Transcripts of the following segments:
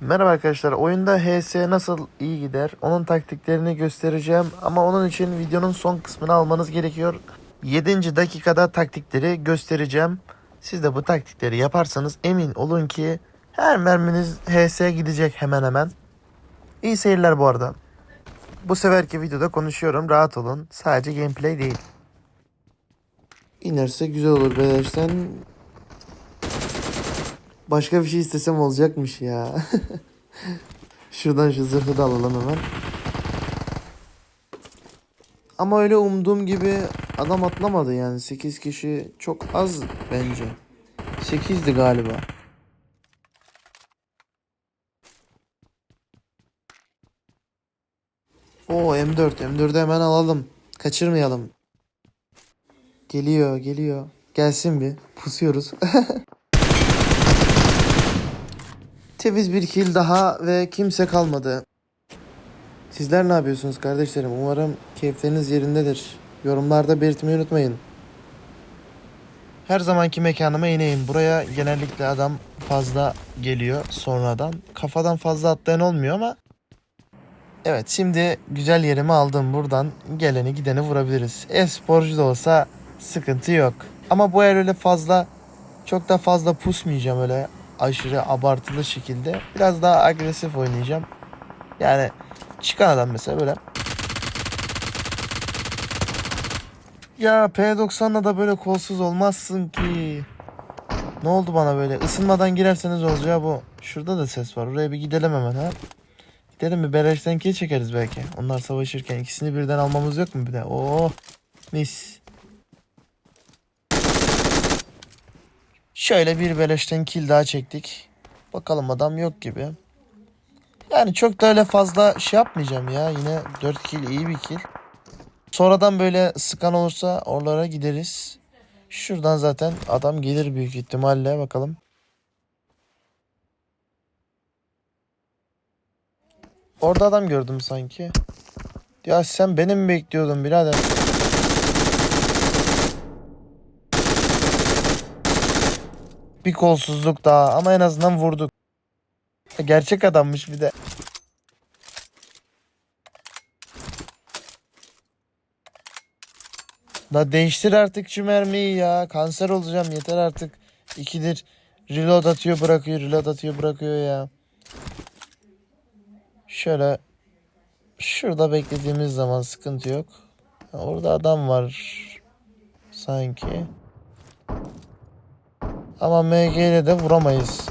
Merhaba arkadaşlar. Oyunda HS nasıl iyi gider? Onun taktiklerini göstereceğim. Ama onun için videonun son kısmını almanız gerekiyor. 7. dakikada taktikleri göstereceğim. Siz de bu taktikleri yaparsanız emin olun ki her merminiz HS gidecek hemen hemen. İyi seyirler bu arada. Bu seferki videoda konuşuyorum. Rahat olun. Sadece gameplay değil. İnerse güzel olur arkadaşlar. Başka bir şey istesem olacakmış ya. Şuradan şu zırhı da alalım hemen. Ama öyle umduğum gibi adam atlamadı yani. 8 kişi çok az bence. 8'di galiba. Oo M4. M4'ü hemen alalım. Kaçırmayalım. Geliyor geliyor. Gelsin bir. Pusuyoruz. Temiz bir kill daha ve kimse kalmadı. Sizler ne yapıyorsunuz kardeşlerim? Umarım keyifleriniz yerindedir. Yorumlarda belirtmeyi unutmayın. Her zamanki mekanıma ineyim. Buraya genellikle adam fazla geliyor sonradan. Kafadan fazla atlayan olmuyor ama Evet şimdi güzel yerimi aldım. Buradan geleni gideni vurabiliriz. E-sporcu da olsa sıkıntı yok. Ama bu el öyle fazla çok da fazla pusmayacağım öyle aşırı abartılı şekilde. Biraz daha agresif oynayacağım. Yani çıkan adam mesela böyle. Ya P90'la da böyle kolsuz olmazsın ki. Ne oldu bana böyle? Isınmadan girerseniz olacağı bu. Şurada da ses var. Oraya bir gidelim hemen ha. Gidelim bir beleşten çekeriz belki. Onlar savaşırken ikisini birden almamız yok mu bir de? Oh mis. Şöyle bir beleşten kill daha çektik. Bakalım adam yok gibi. Yani çok da öyle fazla şey yapmayacağım ya. Yine 4 kill iyi bir kill. Sonradan böyle sıkan olursa oralara gideriz. Şuradan zaten adam gelir büyük ihtimalle bakalım. Orada adam gördüm sanki. Ya sen beni mi bekliyordun birader? Bir kolsuzluk daha ama en azından vurduk. Gerçek adammış bir de. La değiştir artık şu mermiyi ya. Kanser olacağım yeter artık. İkidir reload atıyor bırakıyor reload atıyor bırakıyor ya. Şöyle şurada beklediğimiz zaman sıkıntı yok. Orada adam var sanki. Ama MG ile de vuramayız.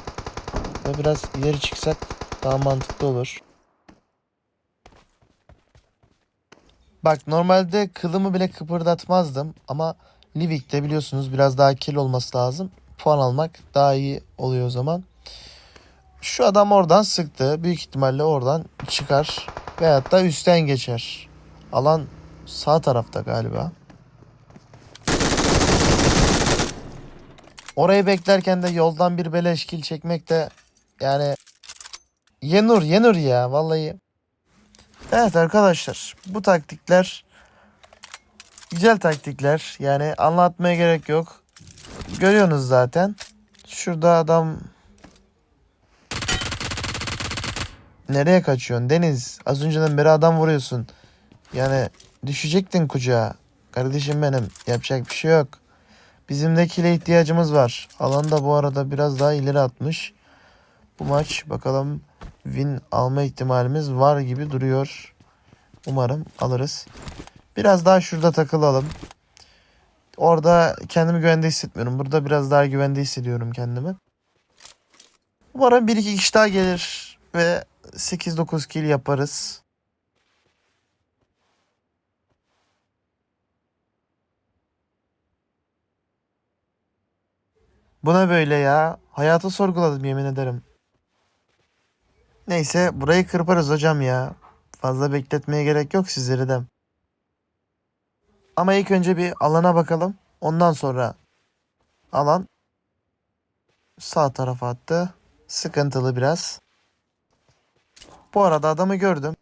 Ve biraz ileri çıksak daha mantıklı olur. Bak normalde kılımı bile kıpırdatmazdım ama Livik'te biliyorsunuz biraz daha kill olması lazım. Puan almak daha iyi oluyor o zaman. Şu adam oradan sıktı. Büyük ihtimalle oradan çıkar. Veyahut da üstten geçer. Alan sağ tarafta galiba. Orayı beklerken de yoldan bir beleş kill çekmek de yani yenur yenur ya vallahi. Evet arkadaşlar bu taktikler güzel taktikler. Yani anlatmaya gerek yok. Görüyorsunuz zaten. Şurada adam Nereye kaçıyorsun Deniz? Az önceden beri adam vuruyorsun. Yani düşecektin kucağa. Kardeşim benim. Yapacak bir şey yok. Bizim de kile ihtiyacımız var. Alan da bu arada biraz daha ileri atmış. Bu maç bakalım win alma ihtimalimiz var gibi duruyor. Umarım alırız. Biraz daha şurada takılalım. Orada kendimi güvende hissetmiyorum. Burada biraz daha güvende hissediyorum kendimi. Umarım bir iki kişi daha gelir ve 8-9 kill yaparız. Buna böyle ya. Hayatı sorguladım yemin ederim. Neyse burayı kırparız hocam ya. Fazla bekletmeye gerek yok sizleri de. Ama ilk önce bir alana bakalım. Ondan sonra alan sağ tarafa attı. Sıkıntılı biraz. Bu arada adamı gördüm.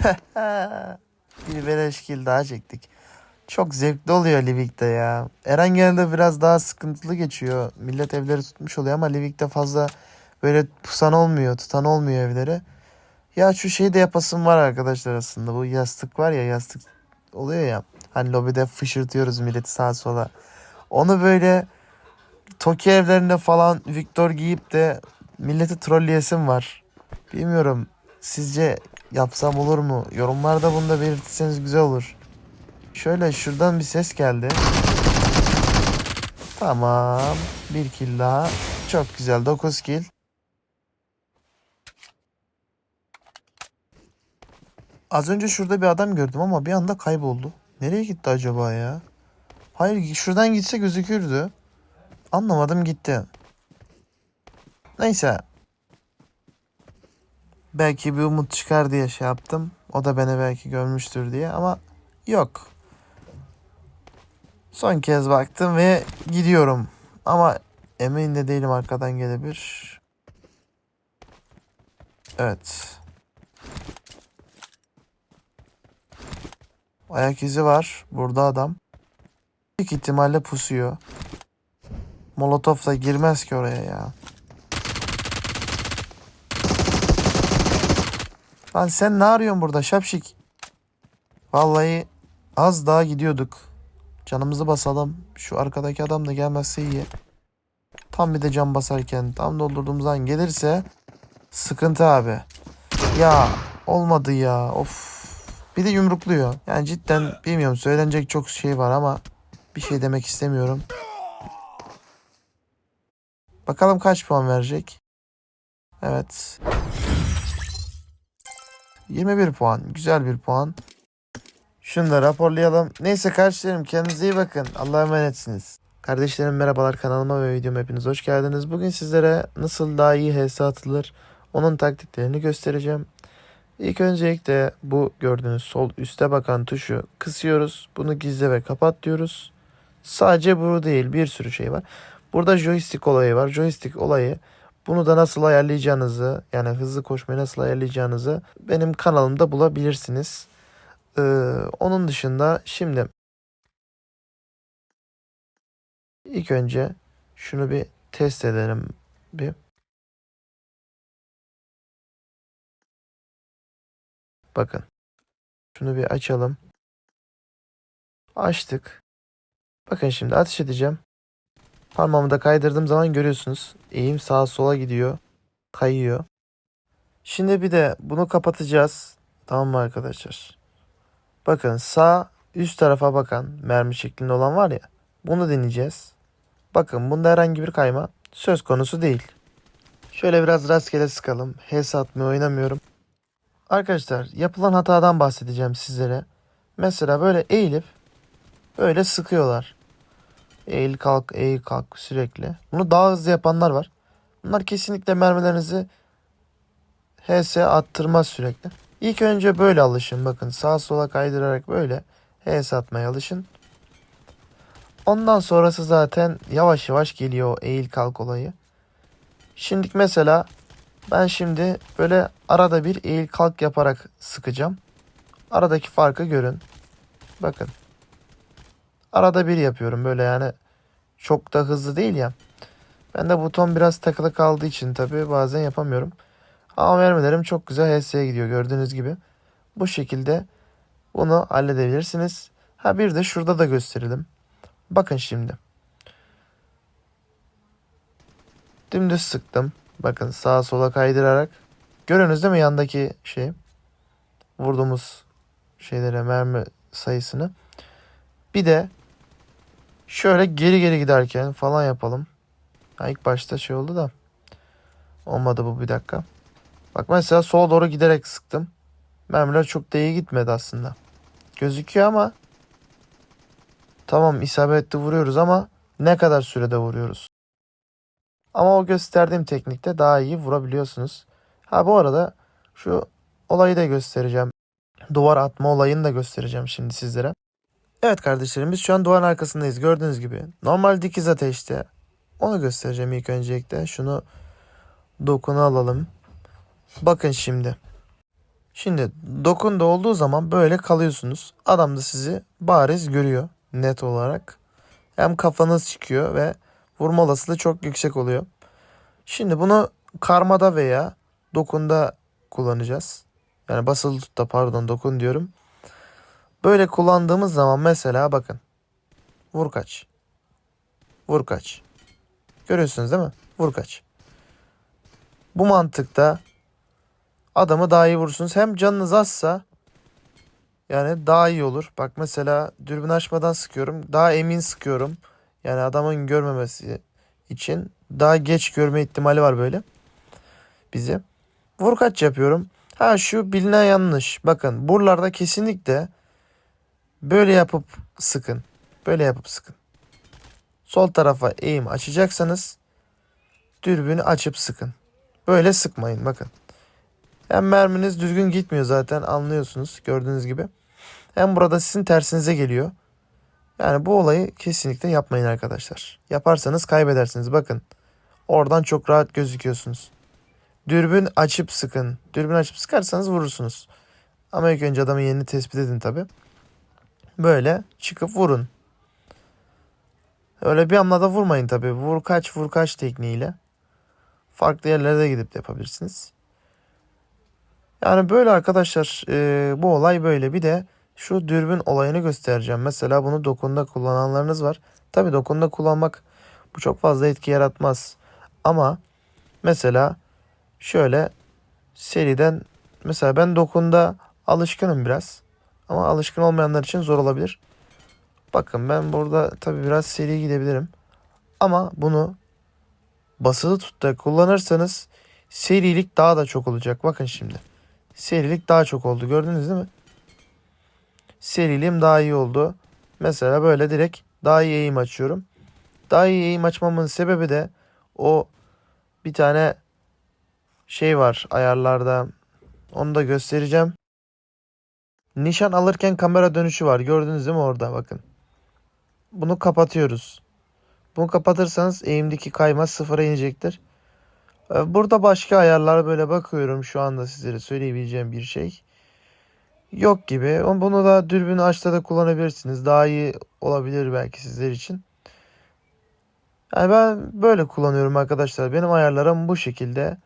bir beleş kill daha çektik. Çok zevkli oluyor Livik'te ya. Erengel'de biraz daha sıkıntılı geçiyor. Millet evleri tutmuş oluyor ama Livik'te fazla böyle pusan olmuyor, tutan olmuyor evleri. Ya şu şeyi de yapasım var arkadaşlar aslında. Bu yastık var ya yastık oluyor ya. Hani lobide fışırtıyoruz milleti sağa sola. Onu böyle Tokyo evlerinde falan Victor giyip de milleti trolleyesim var. Bilmiyorum. Sizce yapsam olur mu? Yorumlarda bunu da belirtirseniz güzel olur. Şöyle şuradan bir ses geldi. Tamam. Bir kill daha. Çok güzel. 9 kill. Az önce şurada bir adam gördüm ama bir anda kayboldu. Nereye gitti acaba ya? Hayır şuradan gitse gözükürdü. Anlamadım gitti. Neyse. Belki bir umut çıkar diye şey yaptım. O da beni belki görmüştür diye ama yok. Son kez baktım ve gidiyorum. Ama emin de değilim arkadan gelebilir. Evet. Ayak izi var. Burada adam. Büyük ihtimalle pusuyor. Molotov da girmez ki oraya ya. Lan sen ne arıyorsun burada şapşik? Vallahi az daha gidiyorduk. Canımızı basalım. Şu arkadaki adam da gelmezse iyi. Tam bir de can basarken tam doldurduğumuz an gelirse sıkıntı abi. Ya olmadı ya. Of. Bir de yumrukluyor. Yani cidden bilmiyorum söylenecek çok şey var ama bir şey demek istemiyorum. Bakalım kaç puan verecek. Evet. 21 puan. Güzel bir puan. Şunu da raporlayalım. Neyse kardeşlerim kendinize iyi bakın. Allah'a emanetsiniz. Kardeşlerim merhabalar kanalıma ve videoma hepiniz hoş geldiniz. Bugün sizlere nasıl daha iyi HS atılır onun taktiklerini göstereceğim. İlk öncelikle bu gördüğünüz sol üste bakan tuşu kısıyoruz. Bunu gizle ve kapat diyoruz. Sadece bu değil bir sürü şey var. Burada joystick olayı var. Joystick olayı bunu da nasıl ayarlayacağınızı yani hızlı koşmayı nasıl ayarlayacağınızı benim kanalımda bulabilirsiniz. Ee, onun dışında şimdi ilk önce şunu bir test edelim bir. Bakın. Şunu bir açalım. Açtık. Bakın şimdi ateş edeceğim. Parmağımı da kaydırdığım zaman görüyorsunuz. Eğim sağa sola gidiyor. Kayıyor. Şimdi bir de bunu kapatacağız. Tamam mı arkadaşlar? Bakın sağ üst tarafa bakan mermi şeklinde olan var ya. Bunu deneyeceğiz. Bakın bunda herhangi bir kayma söz konusu değil. Şöyle biraz rastgele sıkalım. HS atmayı oynamıyorum. Arkadaşlar yapılan hatadan bahsedeceğim sizlere. Mesela böyle eğilip böyle sıkıyorlar. Eğil kalk eğil kalk sürekli. Bunu daha hızlı yapanlar var. Bunlar kesinlikle mermilerinizi HS attırmaz sürekli. İlk önce böyle alışın. Bakın sağa sola kaydırarak böyle HS atmaya alışın. Ondan sonrası zaten yavaş yavaş geliyor o eğil kalk olayı. Şimdi mesela ben şimdi böyle arada bir eğil kalk yaparak sıkacağım. Aradaki farkı görün. Bakın. Arada bir yapıyorum böyle yani çok da hızlı değil ya. Ben de buton biraz takılı kaldığı için tabii bazen yapamıyorum. Ama mermilerim çok güzel HS'ye gidiyor gördüğünüz gibi. Bu şekilde bunu halledebilirsiniz. Ha bir de şurada da gösterelim. Bakın şimdi. Dümdüz sıktım. Bakın sağa sola kaydırarak. Görüyorsunuz değil mi yandaki şey? Vurduğumuz şeylere mermi sayısını. Bir de şöyle geri geri giderken falan yapalım. Ha, ilk başta şey oldu da. Olmadı bu bir dakika. Bak mesela sola doğru giderek sıktım. Mermiler çok da iyi gitmedi aslında. Gözüküyor ama tamam isabetli vuruyoruz ama ne kadar sürede vuruyoruz? Ama o gösterdiğim teknikte daha iyi vurabiliyorsunuz. Ha bu arada şu olayı da göstereceğim. Duvar atma olayını da göstereceğim şimdi sizlere. Evet kardeşlerim biz şu an duvarın arkasındayız gördüğünüz gibi. Normal dikiz ateşte. Onu göstereceğim ilk öncelikle. Şunu dokunu alalım. Bakın şimdi. Şimdi dokunda olduğu zaman böyle kalıyorsunuz. Adam da sizi bariz görüyor net olarak. Hem kafanız çıkıyor ve vurma olasılığı çok yüksek oluyor. Şimdi bunu karmada veya dokunda kullanacağız. Yani basılı tutta pardon dokun diyorum. Böyle kullandığımız zaman mesela bakın. Vur kaç. Vur kaç. Görüyorsunuz değil mi? Vur kaç. Bu mantıkta adamı daha iyi vurursunuz. Hem canınız azsa yani daha iyi olur. Bak mesela dürbün açmadan sıkıyorum. Daha emin sıkıyorum. Yani adamın görmemesi için daha geç görme ihtimali var böyle. Bizi. Vur kaç yapıyorum. Ha şu bilinen yanlış. Bakın buralarda kesinlikle böyle yapıp sıkın. Böyle yapıp sıkın. Sol tarafa eğim açacaksanız dürbünü açıp sıkın. Böyle sıkmayın bakın. Hem merminiz düzgün gitmiyor zaten anlıyorsunuz gördüğünüz gibi. Hem burada sizin tersinize geliyor. Yani bu olayı kesinlikle yapmayın arkadaşlar. Yaparsanız kaybedersiniz. Bakın oradan çok rahat gözüküyorsunuz. Dürbün açıp sıkın. Dürbün açıp sıkarsanız vurursunuz. Ama ilk önce adamın yerini tespit edin tabi. Böyle çıkıp vurun. Öyle bir anda da vurmayın tabi. Vur kaç vur kaç tekniğiyle. Farklı yerlere de gidip de yapabilirsiniz. Yani böyle arkadaşlar e, bu olay böyle. Bir de şu dürbün olayını göstereceğim. Mesela bunu dokunda kullananlarınız var. Tabi dokunda kullanmak bu çok fazla etki yaratmaz. Ama mesela şöyle seriden mesela ben dokunda alışkınım biraz. Ama alışkın olmayanlar için zor olabilir. Bakın ben burada tabi biraz seri gidebilirim. Ama bunu basılı tutta kullanırsanız serilik daha da çok olacak. Bakın şimdi. Serilik daha çok oldu. Gördünüz değil mi? Seriliğim daha iyi oldu. Mesela böyle direkt daha iyi eğim açıyorum. Daha iyi eğim açmamın sebebi de o bir tane şey var ayarlarda. Onu da göstereceğim. Nişan alırken kamera dönüşü var. Gördünüz değil mi orada bakın. Bunu kapatıyoruz. Bunu kapatırsanız eğimdeki kayma sıfıra inecektir. Ee, Burada başka ayarlara böyle bakıyorum şu anda sizlere söyleyebileceğim bir şey yok gibi. Bunu da dürbün açta da kullanabilirsiniz. Daha iyi olabilir belki sizler için. Yani ben böyle kullanıyorum arkadaşlar. Benim ayarlarım bu şekilde.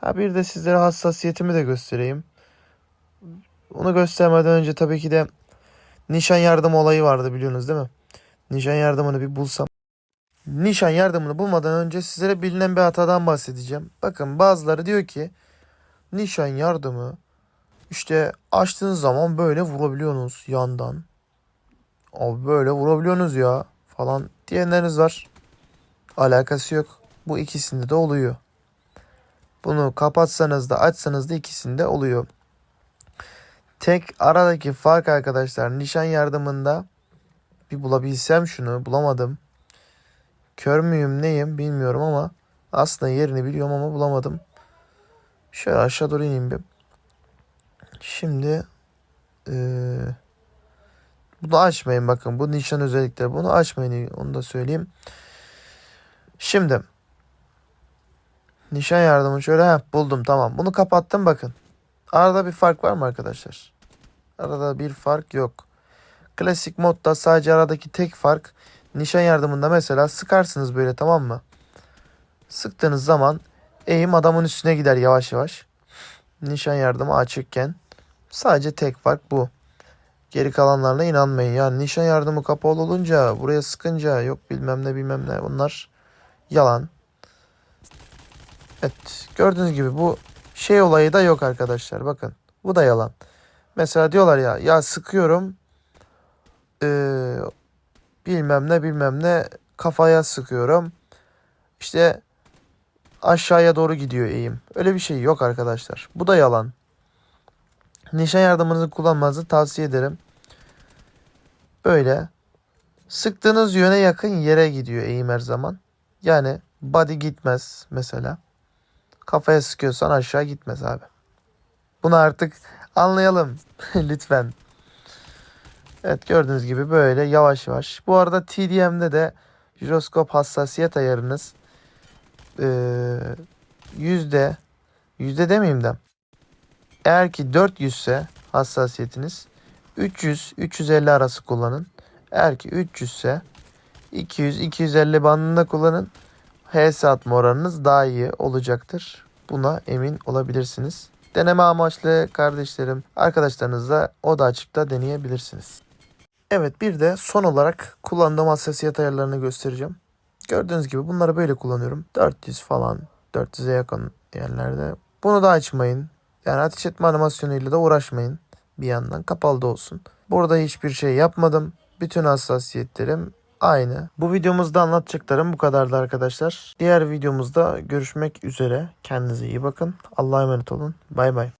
Ha bir de sizlere hassasiyetimi de göstereyim. Onu göstermeden önce tabii ki de nişan yardım olayı vardı biliyorsunuz değil mi? Nişan yardımını bir bulsam. Nişan yardımını bulmadan önce sizlere bilinen bir hatadan bahsedeceğim. Bakın bazıları diyor ki nişan yardımı işte açtığınız zaman böyle vurabiliyorsunuz yandan. Abi böyle vurabiliyorsunuz ya falan diyenleriniz var. Alakası yok. Bu ikisinde de oluyor. Bunu kapatsanız da açsanız da ikisinde oluyor. Tek aradaki fark arkadaşlar nişan yardımında bir bulabilsem şunu bulamadım. Kör müyüm neyim bilmiyorum ama aslında yerini biliyorum ama bulamadım. Şöyle aşağı doğru ineyim bir. Şimdi eee bunu açmayın bakın. Bu nişan özellikleri. Bunu açmayın. Onu da söyleyeyim. Şimdi nişan yardımı şöyle heh, buldum tamam. Bunu kapattım bakın. Arada bir fark var mı arkadaşlar? Arada bir fark yok. Klasik modda sadece aradaki tek fark nişan yardımında mesela sıkarsınız böyle tamam mı? Sıktığınız zaman eğim adamın üstüne gider yavaş yavaş. Nişan yardımı açıkken sadece tek fark bu. Geri kalanlarına inanmayın. Yani nişan yardımı kapalı olunca buraya sıkınca yok bilmem ne bilmem ne bunlar yalan. Evet gördüğünüz gibi bu şey olayı da yok arkadaşlar bakın bu da yalan. Mesela diyorlar ya ya sıkıyorum eee, bilmem ne bilmem ne kafaya sıkıyorum. İşte aşağıya doğru gidiyor eğim. Öyle bir şey yok arkadaşlar. Bu da yalan. Nişan yardımınızı kullanmanızı tavsiye ederim. Böyle sıktığınız yöne yakın yere gidiyor eğim her zaman. Yani body gitmez mesela. Kafaya sıkıyorsan aşağı gitmez abi. Bunu artık anlayalım lütfen. Evet gördüğünüz gibi böyle yavaş yavaş. Bu arada TDM'de de jiroskop hassasiyet ayarınız eee, yüzde yüzde demeyeyim de Eğer ki 400 ise hassasiyetiniz 300-350 arası kullanın. Eğer ki 300 ise 200-250 bandında kullanın. HS atma oranınız daha iyi olacaktır. Buna emin olabilirsiniz. Deneme amaçlı kardeşlerim, arkadaşlarınızla açıp da deneyebilirsiniz. Evet bir de son olarak kullandığım hassasiyet ayarlarını göstereceğim. Gördüğünüz gibi bunları böyle kullanıyorum. 400 falan 400'e yakın yerlerde. Bunu da açmayın. Yani ateş etme animasyonuyla da uğraşmayın. Bir yandan kapalı da olsun. Burada hiçbir şey yapmadım. Bütün hassasiyetlerim aynı. Bu videomuzda anlatacaklarım bu kadardı arkadaşlar. Diğer videomuzda görüşmek üzere. Kendinize iyi bakın. Allah'a emanet olun. Bay bay.